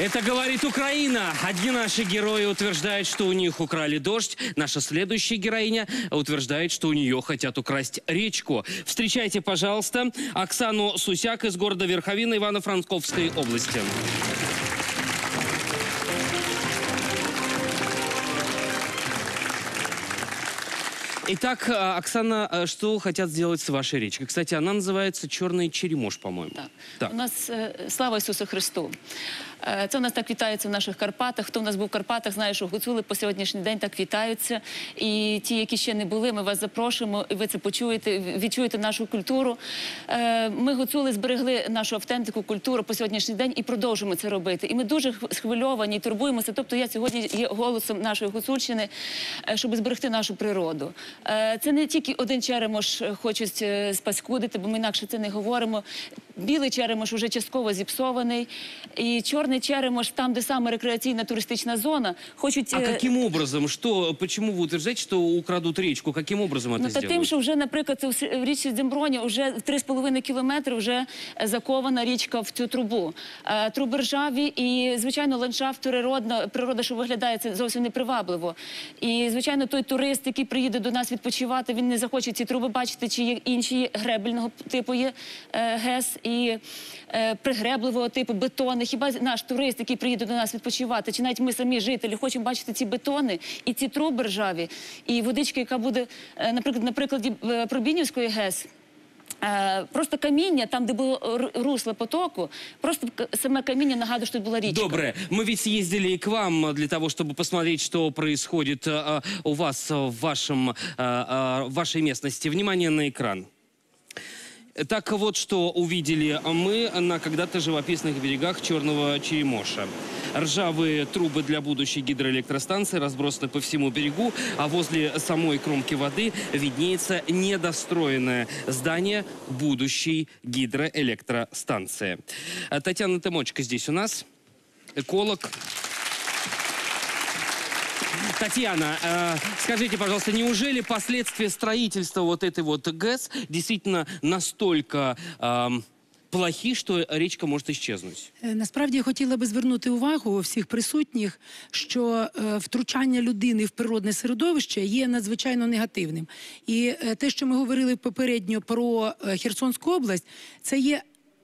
Это говорит Украина. Одни наши герои утверждают, что у них украли дождь. Наша следующая героиня утверждает, что у нее хотят украсть речку. Встречайте, пожалуйста, Оксану Сусяк из города Верховина Ивано-Франковской области. Итак, а, Оксана, а, что хотят сделать с вашей речкой? Кстати, она называется «Черный черемош», по-моему. Так. Так. У нас е, слава Ісусу Христу. Е, Це у нас так вітається в наших Карпатах. Хто в нас був в Карпатах, знає, що гуцули по сьогоднішній день так вітаються. І ті, які ще не були, ми вас запрошуємо, і ви це почуєте, відчуєте нашу культуру. Е, Ми гуцули зберегли нашу автентику, культуру по сьогоднішній день і продовжуємо це робити. І ми дуже схвильовані, турбуємося. Тобто я сьогодні є голосом нашої гуцульщини, е, щоб зберегти нашу природу. Це не тільки один черемош хочуть спаскудити, бо ми інакше це не говоримо. Білий черемош вже частково зіпсований, і чорний черемош, там, де саме рекреаційна туристична зона, хочуть А е, каким образом? Что, почему вы утверждаете, что украдут речку? Каким образом это Ну, та сделают? тим, що вже, наприклад, в С- в річці Дземброні вже в 3,5 кілометри вже е, закована річка в цю трубу. Е, Труби ржаві і, звичайно, ландшафт природна, природа, що виглядає, це зовсім непривабливо. І, звичайно, той турист, який приїде до нас відпочивати, він не захоче ці труби бачити, чи є інші гребельного типу є е, ГЕС і е, пригребливого типу бетони. Хіба наш турист, який приїде до нас відпочивати, чи навіть ми самі жителі хочемо бачити ці бетони і ці труби ржаві, і водичка, яка буде, е, наприклад, на прикладі е, Пробінівської ГЕС. е, Просто каміння, там, де було р- русло потоку, просто к- саме каміння нагадує, що тут була річка. Доброе. Мы ведь съездили и к вам для того, чтобы посмотреть, что происходит а, у вас а, в, вашем, а, а, в вашей местности. Внимание на экран. Так вот, что увидели мы на когда-то живописных берегах Черного Черемоша. Ржавые трубы для будущей гидроэлектростанции разбросаны по всему берегу, а возле самой кромки воды виднеется недостроенное здание будущей гидроэлектростанции. А, Татьяна Тымочка здесь у нас, эколог. Татьяна, э, скажите, пожалуйста, неужели последствия строительства вот этой вот ГЭС действительно настолько эм, плохи, что речка может исчезнуть? Е, Насправді я хотіла би звернути увагу всіх присутніх, що е, втручання людини в природне середовище є надзвичайно негативним. І е, те, що ми говорили попередньо про е, Херсонську область, це є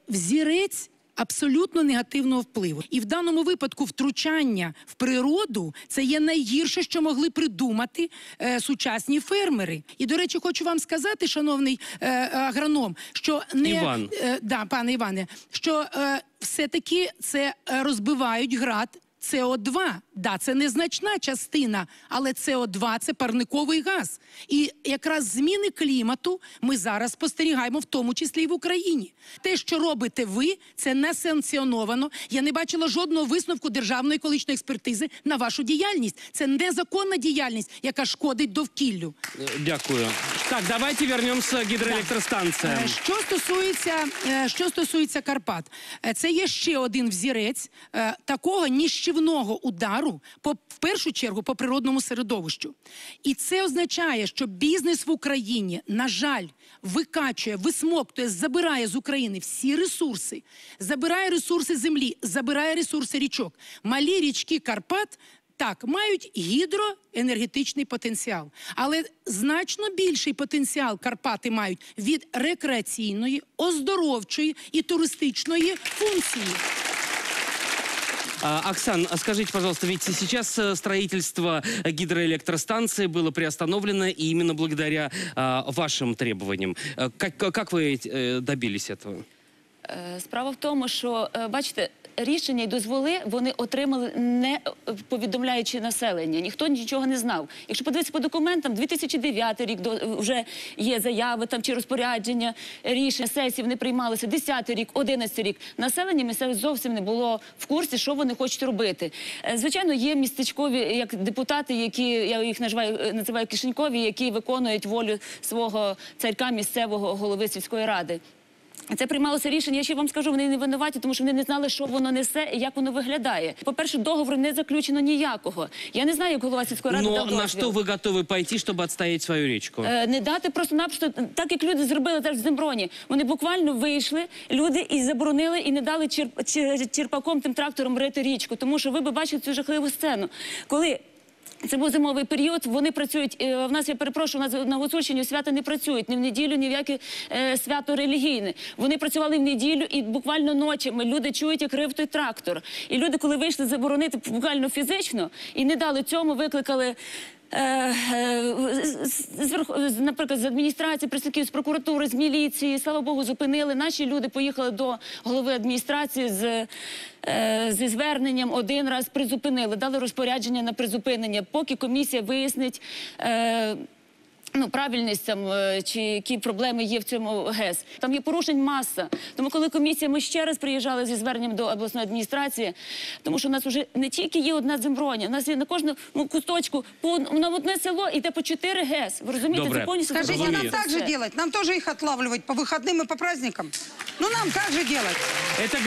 взірець. Абсолютно негативного впливу, і в даному випадку втручання в природу це є найгірше, що могли придумати е, сучасні фермери. І до речі, хочу вам сказати, шановний е, агроном, що не Іван. Е, да, пане Іване, що е, все-таки це е, розбивають град. СО2, да, це незначна частина, але СО2 – це парниковий газ. І якраз зміни клімату ми зараз спостерігаємо, в тому числі і в Україні. Те, що робите ви, це не санкціоновано. Я не бачила жодного висновку державної екологічної експертизи на вашу діяльність. Це незаконна діяльність, яка шкодить довкіллю. Дякую. Так, давайте гидроэлектростанциям. Е, Що стосується, е, що стосується Карпат, е, це є ще один взірець е, такого ніщівного удару, по, в першу чергу, по природному середовищу. І це означає, що бізнес в Україні, на жаль, викачує, висмоктує, забирає з України всі ресурси, забирає ресурси землі, забирає ресурси річок. Малі річки Карпат так, мають гідроенергетичний потенціал, але значно більший потенціал Карпати мають від рекреаційної, оздоровчої і туристичної функції. А, Оксан, а скажите, пожалуйста, ведь сейчас э, строительство э, гидроэлектростанции было приостановлено и именно благодаря а, вашим требованиям. Э, Как, как вы э, добились этого? Е, Справа в тому, що е, бачите, рішення і дозволи вони отримали не е, повідомляючи населення. Ніхто нічого не знав. Якщо подивитися по документам, 2009 рік до вже є заяви там чи розпорядження, рішення сесії вони приймалися. 10 рік, 11 рік. Населення місцеве зовсім не було в курсі, що вони хочуть робити. Е, Звичайно, є містечкові як депутати, які я їх називаю, е, називаю кишенькові, які виконують волю свого царька місцевого голови сільської ради. Це приймалося рішення. Я ще вам скажу, вони не винуваті, тому що вони не знали, що воно несе і як воно виглядає. По-перше, договору не заключено ніякого. Я не знаю, як голова сільської ради Но дав на дозвіл. что вы готовы пойти, чтобы отстоять свою речку? Е, Не дати просто-напросто, так як люди зробили зараз в Земброні. Вони буквально вийшли, люди і заборонили, і не дали черп, чер- черпаком тим трактором рити річку. Тому що ви би бачили цю жахливу сцену. Коли це був зимовий період, вони працюють. е, В нас, я перепрошую, у нас на Гуцульщині свята не працюють ні в неділю, ні в яке е, свято релігійне. Вони працювали в неділю і буквально ночами люди чують, як рив той трактор. І люди, коли вийшли заборонити буквально фізично і не дали цьому, викликали. Е, е, з- наприклад, з адміністрації, представників з прокуратури, з міліції, слава Богу, зупинили. Наші люди поїхали до голови адміністрації з, е, зі зверненням один раз призупинили, дали розпорядження на призупинення, поки комісія вияснить. Е, Ну, правильність там, е, чи які проблеми є в цьому ГЕС. Там є порушень маса. Тому коли комісія, ми ще раз приїжджали зі зверненням до обласної адміністрації, тому що у нас вже не тільки є одна земброня, у нас є на кожному ну, кусточку по на одне село іде по чотири ГЕС. Ви розумієте, Добре. це повністю Скажите, Разумеется. нам так же Все. делать? Нам тоже их отлавливать по выходным и по праздникам? Ну нам как же делать? Это